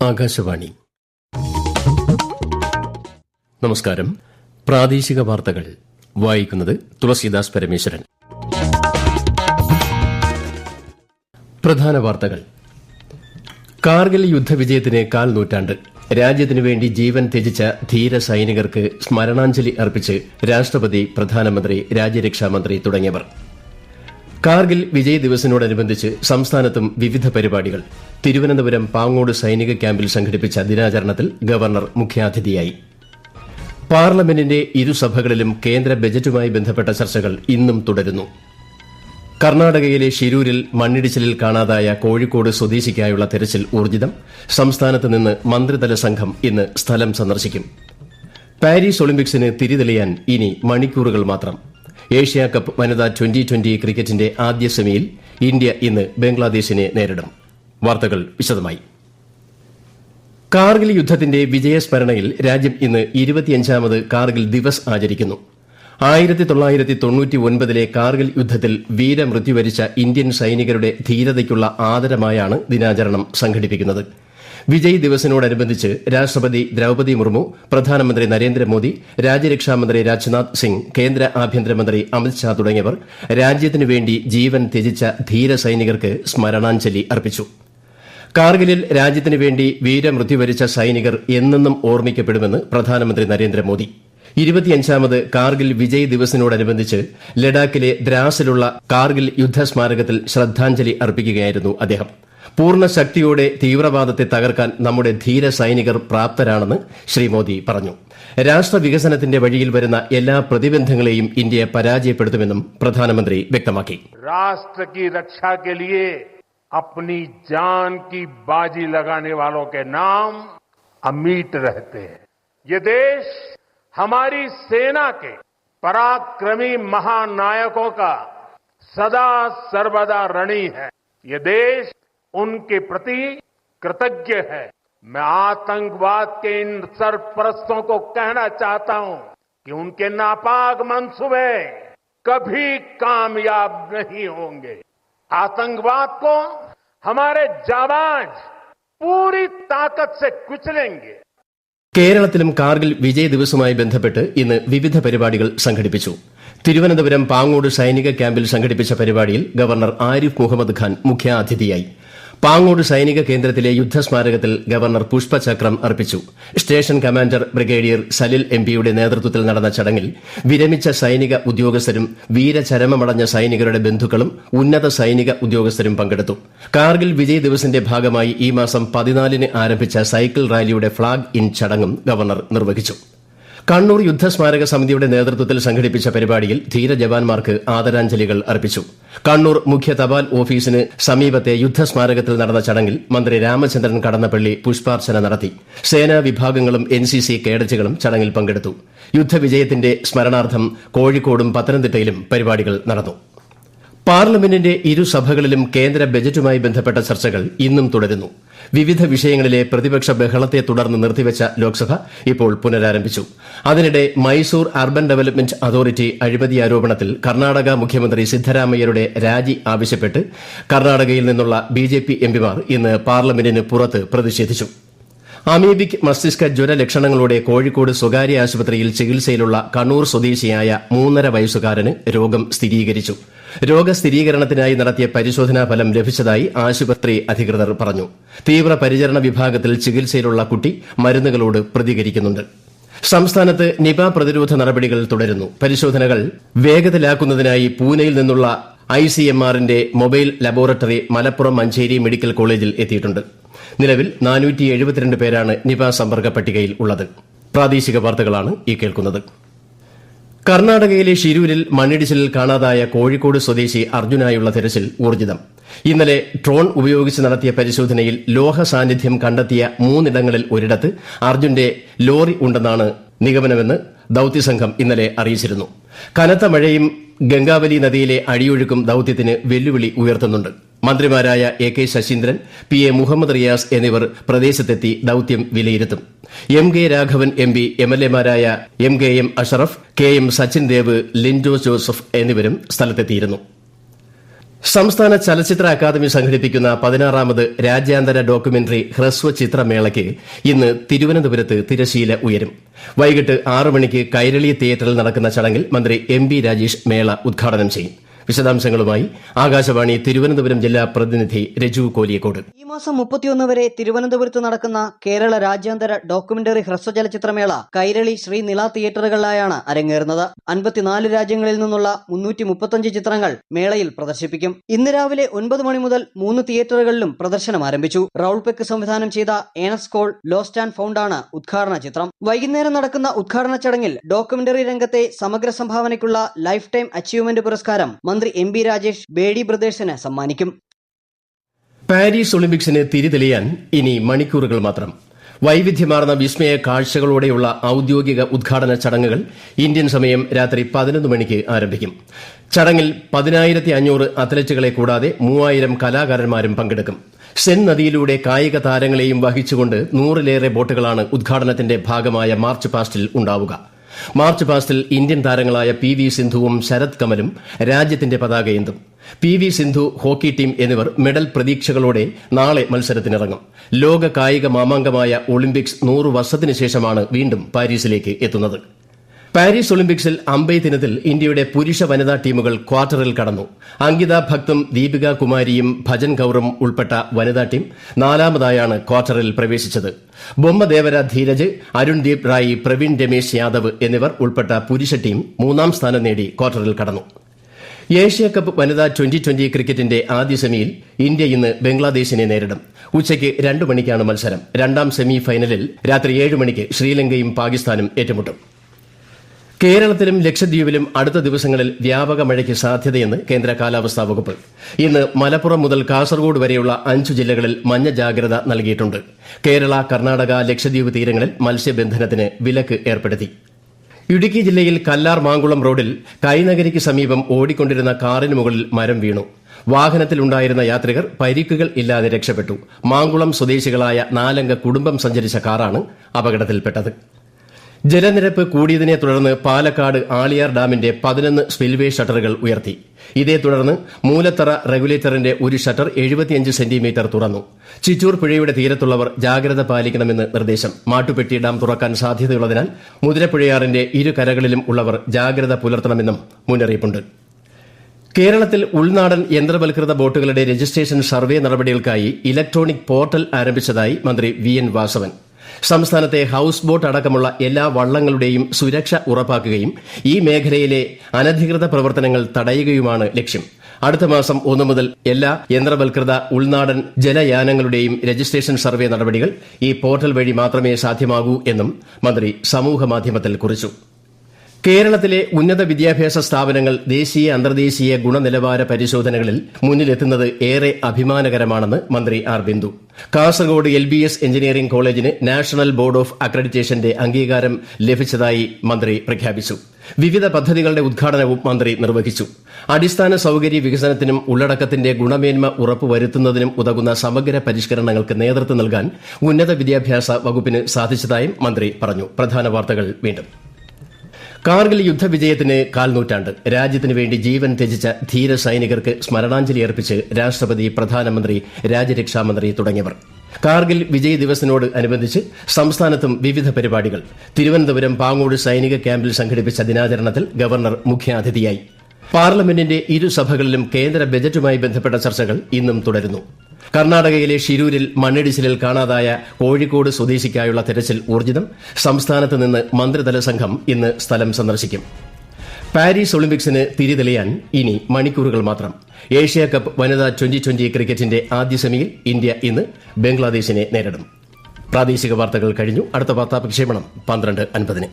ആകാശവാണി. നമസ്കാരം. പ്രാദേശിക വാർത്തകൾ. വായിക്കുന്നത് തുളസീദാസ് പരമേശ്വരൻ. പ്രധാന വാർത്തകൾ. കാർഗിൽ യുദ്ധവിജയത്തിന് കാൽ നൂറ്റാണ്ട് രാജ്യത്തിനു വേണ്ടി ജീവൻ ത്യജിച്ച ധീര സൈനികർക്ക് സ്മരണാഞ്ജലി അർപ്പിച്ച് രാഷ്ട്രപതി പ്രധാനമന്ത്രി രാജ്യരക്ഷാമന്ത്രി തുടങ്ങിയവർ. കാർഗിൽ വിജയ് ദിവസിനോടനുബന്ധിച്ച് സംസ്ഥാനത്തും വിവിധ പരിപാടികൾ. തിരുവനന്തപുരം പാങ്ങോട് സൈനിക ക്യാമ്പിൽ സംഘടിപ്പിച്ച ദിനാചരണത്തിൽ ഗവർണർ മുഖ്യാതിഥിയായി. പാർലമെന്റിന്റെ ഇരുസഭകളിലും കേന്ദ്ര ബജറ്റുമായി ബന്ധപ്പെട്ട ചർച്ചകൾ ഇന്നും തുടരുന്നു. കർണാടകയിലെ ഷിരൂരിൽ മണ്ണിടിച്ചിലിൽ കാണാതായ കോഴിക്കോട് സ്വദേശിക്കായുള്ള തെരച്ചിൽ ഊർജിതം. സംസ്ഥാനത്ത് നിന്ന് മന്ത്രിതല സംഘം ഇന്ന് സ്ഥലം സന്ദർശിക്കും. പാരീസ് ഒളിമ്പിക്സിന് തിരിതെളിയാൻ ഇനി മണിക്കൂറുകൾ മാത്രം. ഏഷ്യാ കപ്പ് വനിതാ ട്വന്റി ട്വന്റി ക്രിക്കറ്റിന്റെ ആദ്യ സെമിയിൽ ഇന്ത്യ ഇന്ന് ബംഗ്ലാദേശിനെ നേരിടും. വാർത്തകൾ വിശദമായി. കാർഗിൽ യുദ്ധത്തിന്റെ വിജയസ്മരണയിൽ രാജ്യം ഇന്ന് ഇരുപത്തിയഞ്ചാമത് കാർഗിൽ ദിവസ് ആചരിക്കുന്നു. ആയിരത്തി തൊള്ളായിരത്തി തൊണ്ണൂറ്റി ഒൻപതിലെ കാർഗിൽ യുദ്ധത്തിൽ വീരമൃത്യു വരിച്ച ഇന്ത്യൻ സൈനികരുടെ ധീരതയ്ക്കുള്ള ആദരമായാണ് ദിനാചരണം സംഘടിപ്പിക്കുന്നത്. വിജയ് ദിവസിനോടനുബന്ധിച്ച് രാഷ്ട്രപതി ദ്രൌപതി മുർമു പ്രധാനമന്ത്രി നരേന്ദ്രമോദി രാജ്യരക്ഷാമന്ത്രി രാജ്നാഥ് സിംഗ് കേന്ദ്ര ആഭ്യന്തരമന്ത്രി അമിത്ഷാ തുടങ്ങിയവർ രാജ്യത്തിനുവേണ്ടി ജീവൻ ത്യജിച്ച ധീര സൈനികർക്ക് സ്മരണാഞ്ജലി അർപ്പിച്ചു. കാർഗിലിൽ രാജ്യത്തിന് വേണ്ടി വീരമൃത്യു വരിച്ച സൈനികർ എന്നെന്നും ഓർമ്മിക്കപ്പെടുമെന്ന് പ്രധാനമന്ത്രി നരേന്ദ്രമോദി. ഇരുപത്തിയഞ്ചാമത് കാർഗിൽ വിജയ് ദിവസിനോടനുബന്ധിച്ച് ലഡാക്കിലെ ദ്രാസിലുള്ള കാർഗിൽ യുദ്ധസ്മാരകത്തിൽ ശ്രദ്ധാഞ്ജലി അർപ്പിക്കുകയായിരുന്നു അദ്ദേഹം. പൂർണ ശക്തിയോടെ തീവ്രവാദത്തെ തകർക്കാൻ നമ്മുടെ ധീര സൈനികർ പ്രാപ്തരാണെന്ന് ശ്രീ മോദി പറഞ്ഞു. രാഷ്ട്ര വികസനത്തിന്റെ വഴിയിൽ വരുന്ന എല്ലാ പ്രതിബന്ധങ്ങളെയും ഇന്ത്യ പരാജയപ്പെടുത്തുമെന്നും പ്രധാനമന്ത്രി വ്യക്തമാക്കി. രാഷ്ട്ര अपनी जान की बाजी लगाने वालों के नाम अमीट रहते हैं। ये देश हमारी सेना के पराक्रमी महानायकों का सदा सर्वदा ऋणी है। ये देश उनके प्रति कृतज्ञ है। मैं आतंकवाद के इन सरपरस्तों को कहना चाहता हूँ कि उनके नापाक मंसूबे कभी कामयाब नहीं होंगे। आतंकवाद को हमारे जाबाज पूरी ताकत से कुचलेंगे കേരളത്തിലും കാർഗിൽ വിജയ് ദിവസുമായി ബന്ധപ്പെട്ട് ഇന്ന് വിവിധ പരിപാടികൾ സംഘടിപ്പിച്ചു തിരുവനന്തപുരം പാങ്ങോട് സൈനിക ക്യാമ്പിൽ സംഘടിപ്പിച്ച പരിപാടിയിൽ ഗവർണർ ആരിഫ് മുഹമ്മദ് ഖാൻ മുഖ്യാതിഥിയായി പാങ്ങോട് സൈനിക കേന്ദ്രത്തിലെ യുദ്ധസ്മാരകത്തിൽ ഗവർണർ പുഷ്പചക്രം അർപ്പിച്ചു. സ്റ്റേഷൻ കമാൻഡർ ബ്രിഗേഡിയർ സലിൽ എംപിയുടെ നേതൃത്വത്തിൽ നടന്ന ചടങ്ങിൽ വിരമിച്ച സൈനിക ഉദ്യോഗസ്ഥരും വീരചരമമടഞ്ഞ സൈനികരുടെ ബന്ധുക്കളും ഉന്നത സൈനിക ഉദ്യോഗസ്ഥരും പങ്കെടുത്തു. കാർഗിൽ വിജയ് ദിവസിന്റെ ഭാഗമായി ഈ മാസം പതിനാലിന് ആരംഭിച്ച സൈക്കിൾ റാലിയുടെ ഫ്ളാഗ് ഇൻ ചടങ്ങും ഗവർണർ നിർവഹിച്ചു. കണ്ണൂർ യുദ്ധസ്മാരക സമിതിയുടെ നേതൃത്വത്തിൽ സംഘടിപ്പിച്ച പരിപാടിയിൽ ധീരജവാന്മാർക്ക് ആദരാഞ്ജലികൾ അർപ്പിച്ചു. കണ്ണൂർ മുഖ്യ തപാൽ ഓഫീസിന് സമീപത്തെ യുദ്ധസ്മാരകത്തിൽ നടന്ന ചടങ്ങിൽ മന്ത്രി രാമചന്ദ്രൻ കടന്നപ്പള്ളി പുഷ്പാർച്ചന നടത്തി. സേനാ വിഭാഗങ്ങളും എൻ സി സി കേഡറ്റുകളും ചടങ്ങിൽ പങ്കെടുത്തു. യുദ്ധവിജയത്തിന്റെ സ്മരണാർത്ഥം കോഴിക്കോടും പത്തനംതിട്ടയിലും പരിപാടികൾ നടന്നു. പാർലമെന്റിന്റെ ഇരുസഭകളിലും കേന്ദ്ര ബജറ്റുമായി ബന്ധപ്പെട്ട ചർച്ചകൾ ഇന്നും തുടരുന്നു. വിവിധ വിഷയങ്ങളിലെ പ്രതിപക്ഷ ബഹളത്തെ തുടർന്ന് നിർത്തിവച്ച ലോക്സഭ ഇപ്പോൾ പുനരാരംഭിച്ചു. അതിനിടെ മൈസൂർ അർബൻ ഡെവലപ്മെന്റ് അതോറിറ്റി അഴിമതി ആരോപണത്തിൽ കർണാടക മുഖ്യമന്ത്രി സിദ്ധരാമയ്യരുടെ രാജി ആവശ്യപ്പെട്ട് കർണാടകയിൽ നിന്നുള്ള ബിജെപി എംപിമാർ ഇന്ന് പാർലമെന്റിന് പുറത്ത് പ്രതിഷേധിച്ചു. അമീബിക് മസ്തിഷ്ക ജ്വര ലക്ഷണങ്ങളോടെ കോഴിക്കോട് സ്വകാര്യ ആശുപത്രിയിൽ ചികിത്സയിലുള്ള കണ്ണൂർ സ്വദേശിയായ മൂന്നര വയസ്സുകാരന് രോഗം സ്ഥിരീകരിച്ചു. രോഗസ്ഥിരീകരണത്തിനായി നടത്തിയ പരിശോധനാ ഫലം ലഭിച്ചതായി ആശുപത്രി അധികൃതർ പറഞ്ഞു. തീവ്രപരിചരണ വിഭാഗത്തിൽ ചികിത്സയിലുള്ള കുട്ടി മരുന്നുകളോട് പ്രതികരിക്കുന്നുണ്ട്. സംസ്ഥാനത്ത് നിപ പ്രതിരോധ നടപടികൾ തുടരുന്നു. പരിശോധനകൾ വേഗത്തിലാക്കുന്നതിനായി പൂനെയിൽ നിന്നുള്ള ഐ സി എം ആറിന്റെ mobile laboratory Malappuram Manjeri medical കോളേജിൽ എത്തിയിട്ടുണ്ട്. നിലവിൽ നാനൂറ്റി എഴുപത്തിരണ്ട് പേരാണ് നിപ സമ്പർക്ക പട്ടികയിൽ ഉള്ളത്. പ്രാദേശിക വാർത്തകളാണ് ഈ കേൾക്കുന്നത്. കർണാടകയിലെ ഷിരൂരിൽ മണ്ണിടിച്ചിലിൽ കാണാതായ കോഴിക്കോട് സ്വദേശി അർജുനായുള്ള തെരച്ചിൽ ഊർജിതം. ഇന്നലെ ഡ്രോൺ ഉപയോഗിച്ച് നടത്തിയ പരിശോധനയിൽ ലോഹ സാന്നിധ്യം കണ്ടെത്തിയ മൂന്നിടങ്ങളിൽ ഒരിടത്ത് അർജുന്റെ ലോറി ഉണ്ടെന്നാണ് നിഗമനമെന്ന് ദൌത്യസംഘം ഇന്നലെ അറിയിച്ചിരുന്നു. കനത്ത മഴയും ഗംഗാവലി നദിയിലെ അടിയൊഴുക്കും ദൌത്യത്തിന് വെല്ലുവിളി ഉയർത്തുന്നുണ്ട്. മന്ത്രിമാരായ A K Saseendran P A Muhammad Riyas എന്നിവർ പ്രദേശത്തെത്തി ദൌത്യം വിലയിരുത്തും. M K Raghavan M P M L എമാരായ M K M Ashraf K M Sachin Dev Lindo Joseph എന്നിവരും സ്ഥലത്തെത്തിയിരുന്നു. സംസ്ഥാന ചലച്ചിത്ര അക്കാദമി സംഘടിപ്പിക്കുന്ന പതിനാറാമത് രാജ്യാന്തര ഡോക്യുമെന്ററി ഹ്രസ്വ ചിത്രമേളയ്ക്ക് ഇന്ന് തിരുവനന്തപുരത്ത് തിരശീല ഉയരും. വൈകിട്ട് ആറ് മണിക്ക് കൈരളി തിയേറ്ററിൽ നടക്കുന്ന ചടങ്ങിൽ മന്ത്രി എം രാജേഷ് മേള ഉദ്ഘാടനം ചെയ്യും. വിശദാംശങ്ങളുമായി ആകാശവാണി തിരുവനന്തപുരം ജില്ലാ പ്രതിനിധി രജു കോലിയക്കോട്. ഈ മാസം മുപ്പത്തിയൊന്ന് വരെ തിരുവനന്തപുരത്ത് നടക്കുന്ന കേരള രാജ്യാന്തര ഡോക്യുമെന്ററി ഹ്രസ്വചലച്ചിത്രമേള കൈരളി ശ്രീ നില തിയേറ്ററുകളിലായാണ് അരങ്ങേറുന്നത്. അൻപത്തിനാല് രാജ്യങ്ങളിൽ നിന്നുള്ള മുന്നൂറ്റി മുപ്പത്തഞ്ച് ചിത്രങ്ങൾ മേളയിൽ പ്രദർശിപ്പിക്കും. ഇന്ന് രാവിലെ ഒൻപത് മണി മുതൽ മൂന്ന് തിയേറ്ററുകളിലും പ്രദർശനം ആരംഭിച്ചു. റൌൾ പെക്ക് സംവിധാനം ചെയ്ത ഏണസ് കോൾ ലോസ്റ്റ് ആൻഡ് ഫൗണ്ടാണ് ഉദ്ഘാടന ചിത്രം. വൈകുന്നേരം നടക്കുന്ന ഉദ്ഘാടന ചടങ്ങിൽ ഡോക്യുമെന്ററി രംഗത്തെ സമഗ്ര സംഭാവനയ്ക്കുള്ള ലൈഫ് ടൈം അച്ചീവ്മെന്റ് പുരസ്കാരം മന്ത്രി എം ബി രാജേഷ് ബേഡി ബ്രദേഴ്സിന് സമ്മാനിക്കും. പാരീസ് ഒളിമ്പിക്സിന് തിരിതെളിയാൻ ഇനി മണിക്കൂറുകൾ മാത്രം. വൈവിധ്യമാർന്ന വിസ്മയ കാഴ്ചകളോടെയുള്ള ഔദ്യോഗിക ഉദ്ഘാടന ചടങ്ങുകൾ ഇന്ത്യൻ സമയം രാത്രി പതിനൊന്ന് മണിക്ക് ആരംഭിക്കും. ചടങ്ങിൽ പതിനായിരത്തി അഞ്ഞൂറ് അത്ലറ്റുകളെ കൂടാതെ മൂവായിരം കലാകാരന്മാരും പങ്കെടുക്കും. സെൻ നദിയിലൂടെ കായിക താരങ്ങളെയും വഹിച്ചുകൊണ്ട് നൂറിലേറെ ബോട്ടുകളാണ് ഉദ്ഘാടനത്തിന്റെ ഭാഗമായ മാർച്ച് പാസ്റ്റിൽ ഉണ്ടാവുക. മാർച്ച് പാസ്റ്റിൽ ഇന്ത്യൻ താരങ്ങളായ പി വി സിന്ധുവും ശരത് കമലും രാജ്യത്തിന്റെ പതാകയേന്തും P V Sindhu hockey team എന്നിവർ മെഡൽ പ്രതീക്ഷകളോടെ നാളെ മത്സരത്തിനിറങ്ങും. ലോക കായിക മാമാങ്കമായ ഒളിമ്പിക്സ് നൂറ് വർഷത്തിനുശേഷമാണ് വീണ്ടും പാരീസിലേക്ക് എത്തുന്നത്. പാരീസ് ഒളിമ്പിക്സിൽ അമ്പെയ്ത്തിനത്തിൽ ഇന്ത്യയുടെ പുരുഷ വനിതാ ടീമുകൾ ക്വാർട്ടറിൽ കടന്നു. അങ്കിത ഭക്തും ദീപിക കുമാരിയും ഭജൻ കൌറും ഉൾപ്പെട്ട വനിതാ ടീം നാലാമതായാണ് ക്വാർട്ടറിൽ പ്രവേശിച്ചത്. ബൊമ്മദേവര ധീരജ് അരുൺദീപ് റായി പ്രവീൺ രമേശ് യാദവ് എന്നിവർ ഉൾപ്പെട്ട പുരുഷ ടീം മൂന്നാം സ്ഥാനം നേടി ക്വാർട്ടറിൽ കടന്നു. ഏഷ്യ കപ്പ് വനിതാ ട്വന്റി ട്വന്റി ക്രിക്കറ്റിന്റെ ആദ്യ സെമിയിൽ ഇന്ത്യ ഇന്ന് ബംഗ്ലാദേശിനെ നേരിടും. ഉച്ചയ്ക്ക് രണ്ട് മണിക്കാണ് മത്സരം. രണ്ടാം സെമി ഫൈനലിൽ രാത്രി ഏഴ് മണിക്ക് ശ്രീലങ്കയും പാകിസ്ഥാനും ഏറ്റുമുട്ടും. കേരളത്തിലും ലക്ഷദ്വീപിലും അടുത്ത ദിവസങ്ങളിൽ വ്യാപക മഴയ്ക്ക് സാധ്യതയെന്ന് കേന്ദ്ര കാലാവസ്ഥാ വകുപ്പ്. ഇന്ന് മലപ്പുറം മുതൽ കാസർഗോഡ് വരെയുള്ള അഞ്ച് ജില്ലകളിൽ മഞ്ഞ ജാഗ്രത നൽകിയിട്ടുണ്ട്. കേരള കർണാടക ലക്ഷദ്വീപ് തീരങ്ങളിൽ മത്സ്യബന്ധനത്തിന് വിലക്ക് ഏർപ്പെടുത്തി. ഇടുക്കി ജില്ലയിൽ കല്ലാർ മാങ്കുളം റോഡിൽ കൈനഗരിക്ക് സമീപം ഓടിക്കൊണ്ടിരുന്ന കാറിന് മുകളിൽ മരം വീണു. വാഹനത്തിലുണ്ടായിരുന്ന യാത്രികർ പരിക്കുകൾ ഇല്ലാതെ രക്ഷപ്പെട്ടു. മാങ്കുളം സ്വദേശികളായ നാലംഗ കുടുംബം സഞ്ചരിച്ച കാറാണ് അപകടത്തിൽപ്പെട്ടത്. ജലനിരപ്പ് കൂടിയതിനെ തുടർന്ന് പാലക്കാട് ആളിയാർ ഡാമിന്റെ പതിനൊന്ന് സ്പിൽവേ ഷട്ടറുകൾ ഉയർത്തി. ഇതേ തുടർന്ന് മൂലത്തറ റെഗുലേറ്ററിന്റെ ഒരു ഷട്ടർ സെന്റിമീറ്റർ തുറന്നു. ചിറ്റൂർ പുഴയുടെ തീരത്തുള്ളവർ ജാഗ്രത പാലിക്കണമെന്ന് നിർദ്ദേശം. മാട്ടുപെട്ടി ഡാം തുറക്കാൻ സാധ്യതയുള്ളതിനാൽ മുതിരപ്പുഴയാറിന്റെ ഇരു കരകളിലും ഉള്ളവർ ജാഗ്രത പുലർത്തണമെന്നും മുന്നറിയിപ്പുണ്ട്. കേരളത്തിൽ ഉൾനാടൻ യന്ത്രവൽകൃത ബോട്ടുകളുടെ രജിസ്ട്രേഷൻ സർവേ നടപടികൾക്കായി ഇലക്ട്രോണിക് പോർട്ടൽ ആരംഭിച്ചതായി മന്ത്രി വി എൻ വാസവൻ. സംസ്ഥാനത്തെ ഹൌസ് ബോട്ട് അടക്കമുള്ള എല്ലാ വള്ളങ്ങളുടെയും സുരക്ഷ ഉറപ്പാക്കുകയും ഈ മേഖലയിലെ അനധികൃത പ്രവർത്തനങ്ങൾ തടയുകയുമാണ് ലക്ഷ്യം. അടുത്ത മാസം ഒന്നു മുതൽ എല്ലാ യന്ത്രവൽകൃത ഉൾനാടൻ ജലയാനങ്ങളുടെയും രജിസ്ട്രേഷൻ സർവേ നടപടികൾ ഈ പോർട്ടൽ വഴി മാത്രമേ സാധ്യമാകൂ എന്നും മന്ത്രി സമൂഹമാധ്യമത്തിൽ കുറിച്ചു. കേരളത്തിലെ ഉന്നത വിദ്യാഭ്യാസ സ്ഥാപനങ്ങൾ ദേശീയ അന്തർദേശീയ ഗുണനിലവാര പരിശോധനകളിൽ മുന്നിലെത്തുന്നത് ഏറെ അഭിമാനകരമാണെന്ന് മന്ത്രി R Bindu. Kasaragod L B S engineering കോളേജിന് നാഷണൽ ബോർഡ് ഓഫ് അക്രഡിറ്റേഷന്റെ അംഗീകാരം ലഭിച്ചതായി മന്ത്രി പ്രഖ്യാപിച്ചു. വിവിധ പദ്ധതികളുടെ ഉദ്ഘാടനവും മന്ത്രി നിർവഹിച്ചു. അടിസ്ഥാന സൌകര്യ വികസനത്തിനും ഉള്ളടക്കത്തിന്റെ ഗുണമേന്മ ഉറപ്പുവരുത്തുന്നതിനും ഉതകുന്ന സമഗ്ര പരിഷ്കരണങ്ങൾക്ക് നേതൃത്വം നൽകാൻ ഉന്നത വിദ്യാഭ്യാസ വകുപ്പിന് സാധിച്ചതായും മന്ത്രി പറഞ്ഞു. പ്രധാന വാർത്തകൾ വീണ്ടും. കാർഗിൽ യുദ്ധവിജയത്തിന് കാൽനൂറ്റാണ്ട്. രാജ്യത്തിനു വേണ്ടി ജീവൻ ത്യജിച്ച ധീര സൈനികർക്ക് സ്മരണാഞ്ജലി അർപ്പിച്ച് രാഷ്ട്രപതി പ്രധാനമന്ത്രി രാജ്യരക്ഷാമന്ത്രി തുടങ്ങിയവർ. കാർഗിൽ വിജയ് ദിവസിനോട് അനുബന്ധിച്ച് സംസ്ഥാനത്തും വിവിധ പരിപാടികൾ. തിരുവനന്തപുരം പാങ്ങോട് സൈനിക ക്യാമ്പിൽ സംഘടിപ്പിച്ച ദിനാചരണത്തിൽ ഗവർണർ മുഖ്യാതിഥിയായി. പാർലമെന്റിന്റെ ഇരുസഭകളിലും കേന്ദ്ര ബജറ്റുമായി ബന്ധപ്പെട്ട ചർച്ചകൾ ഇന്നും തുടരുന്നു. കർണാടകയിലെ ഷിരൂരിൽ മണ്ണിടിച്ചിലിൽ കാണാതായ കോഴിക്കോട് സ്വദേശിക്കായുള്ള തെരച്ചിൽ ഊർജിതം. സംസ്ഥാനത്ത് നിന്ന് മന്ത്രിതല സംഘം ഇന്ന് സ്ഥലം സന്ദർശിക്കും. പാരീസ് ഒളിമ്പിക്സിന് തിരിതെളിയാൻ ഇനി മണിക്കൂറുകൾ മാത്രം. ഏഷ്യ കപ്പ് വനിതാ ട്വന്റി ട്വന്റി ക്രിക്കറ്റിന്റെ ആദ്യ സെമിയിൽ ഇന്ത്യ ഇന്ന് ബംഗ്ലാദേശിനെ നേരിടും. പ്രാദേശിക വാർത്തകൾ കഴിഞ്ഞു. അടുത്ത വാർത്താ പ്രക്ഷേപണം പന്ത്രണ്ട് അൻപതിന്.